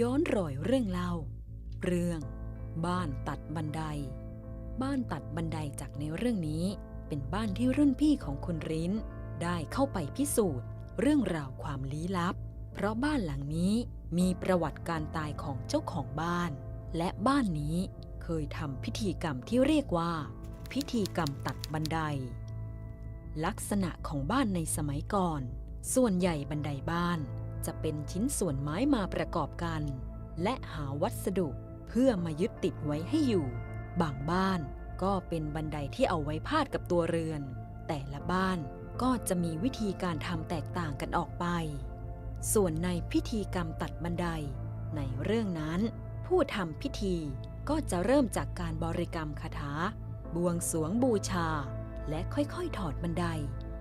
ย้อนรอยเรื่องเล่า เรื่อง บ้านตัดบันได บ้านตัดบันไดจากในเรื่องนี้ เป็นบ้านที่รุ่นพี่ของคุณริ้น ได้เข้าไปพิสูจน์ เรื่องราวความลี้ลับ เพราะบ้านหลังนี้มีประวัติการตายของเจ้าของบ้าน และบ้านนี้เคยทำพิธีกรรมที่เรียกว่า พิธีกรรมตัดบันได ลักษณะของบ้านในสมัยก่อน ส่วนใหญ่บันไดบ้าน จะเป็นชิ้นส่วนไม้มาประกอบกัน และหาวัสดุเพื่อมายึดติดไว้ให้อยู่ บางบ้านก็เป็นบันไดที่เอาไว้พาดกับตัวเรือน แต่ละบ้านก็จะมีวิธีการทำแตกต่างกันออกไป ส่วนในพิธีกรรมตัดบันได ในเรื่องนั้น ผู้ทำพิธีก็จะเริ่มจากการบริกรรมคาถา บวงสรวงบูชา และค่อยๆ ถอดบันได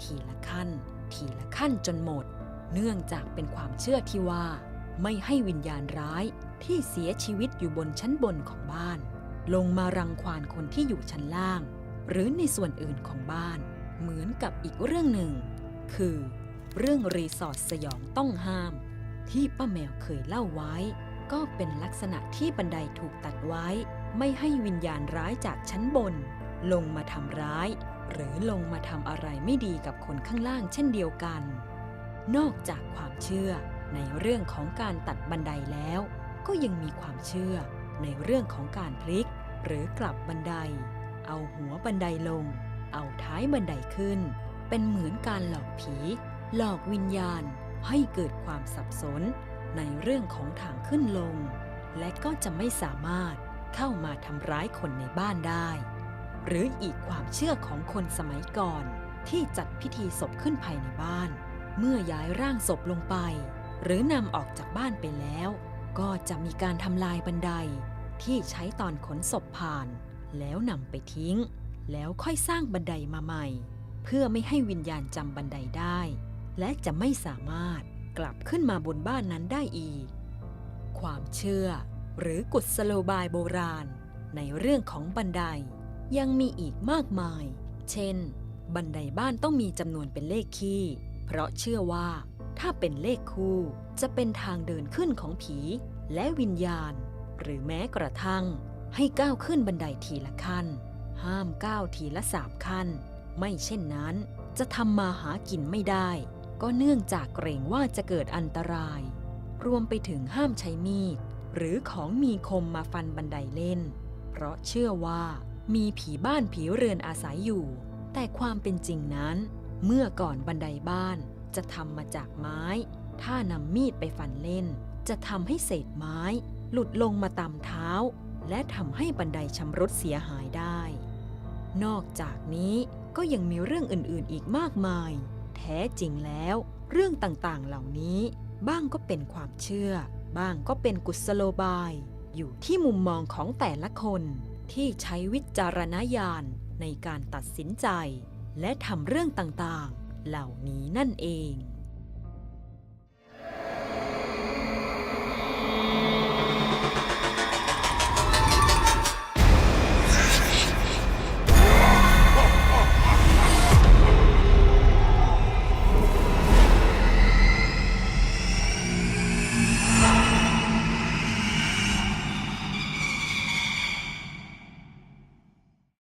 ทีละขั้น ทีละขั้นจนหมด เนื่องจากเป็นความเชื่อที่ว่า ไม่ให้วิญญาณร้ายที่เสียชีวิตอยู่บนชั้นบนของบ้าน ลงมารังควานคนที่อยู่ชั้นล่าง หรือในส่วนอื่นของบ้าน เหมือนกับอีกเรื่องหนึ่ง คือ เรื่องรีสอร์ทสยองต้องห้าม ที่ป้าแมวเคยเล่าไว้ ก็เป็นลักษณะที่บันไดถูกตัดไว้ ไม่ให้วิญญาณร้ายจากชั้นบน ลงมาทำร้าย หรือลงมาทำอะไรไม่ดีกับคนข้างล่างเช่นเดียวกัน นอกจากความเชื่อในเรื่องของการตัดบันไดแล้ว ก็ยังมีความเชื่อในเรื่องของการพลิก หรือกลับบันได เอาหัวบันไดลง เอาท้ายบันไดขึ้น เป็นเหมือนการหลอกผี หลอกวิญญาณให้เกิดความสับสน ในเรื่องของทางขึ้นลง และก็จะไม่สามารถเข้ามาทำร้ายคนในบ้านได้ หรืออีกความเชื่อของคนสมัยก่อนที่จัดพิธีศพขึ้นภายในบ้าน เมื่อย้ายร่างศพลงไป หรือนำออกจากบ้านไปแล้ว ก็จะมีการทำลายบันไดที่ใช้ตอนขนศพผ่าน แล้วนำไปทิ้ง แล้วค่อยสร้างบันไดมาใหม่ เพื่อไม่ให้วิญญาณจำบันไดได้ และจะไม่สามารถกลับขึ้นมาบนบ้านนั้นได้อีก ความเชื่อหรือกุศโลบายโบราณ ในเรื่องของบันไดยังมีอีกมากมาย เช่น บันไดบ้านต้องมีจำนวนเป็นเลขคี่ เพราะเชื่อว่าถ้าเป็นเลขคู่จะเป็นทางเดินขึ้นของผีและวิญญาณ หรือแม้กระทั่ง ให้ก้าวขึ้นบันไดทีละขั้น ห้ามก้าวทีละสามขั้น ไม่เช่นนั้นจะทำมาหากินไม่ได้ ก็เนื่องจากเกรงว่าจะเกิดอันตราย รวมไปถึงห้ามใช้มีด หรือของมีคมมาฟันบันไดเล่น เพราะเชื่อว่ามีผีบ้านผีเรือนอาศัยอยู่ แต่ความเป็นจริงนั้น เมื่อก่อนบันไดบ้านจะทำมาจากไม้ ถ้านำมีดไปฟันเล่น จะทำให้เศษไม้ หลุดลงมาตามเท้า และทำให้บันไดชำรุดเสียหายได้ นอกจากนี้ก็ยังมีเรื่องอื่นๆอีกมากมาย แท้จริงแล้ว เรื่องต่างๆเหล่านี้ บ้างก็เป็นความเชื่อ บ้างก็เป็นกุศโลบาย อยู่ที่มุมมองของแต่ละคนที่ใช้วิจารณญาณในการตัดสินใจ และทำเรื่องต่างๆ เหล่านี้นั่นเอง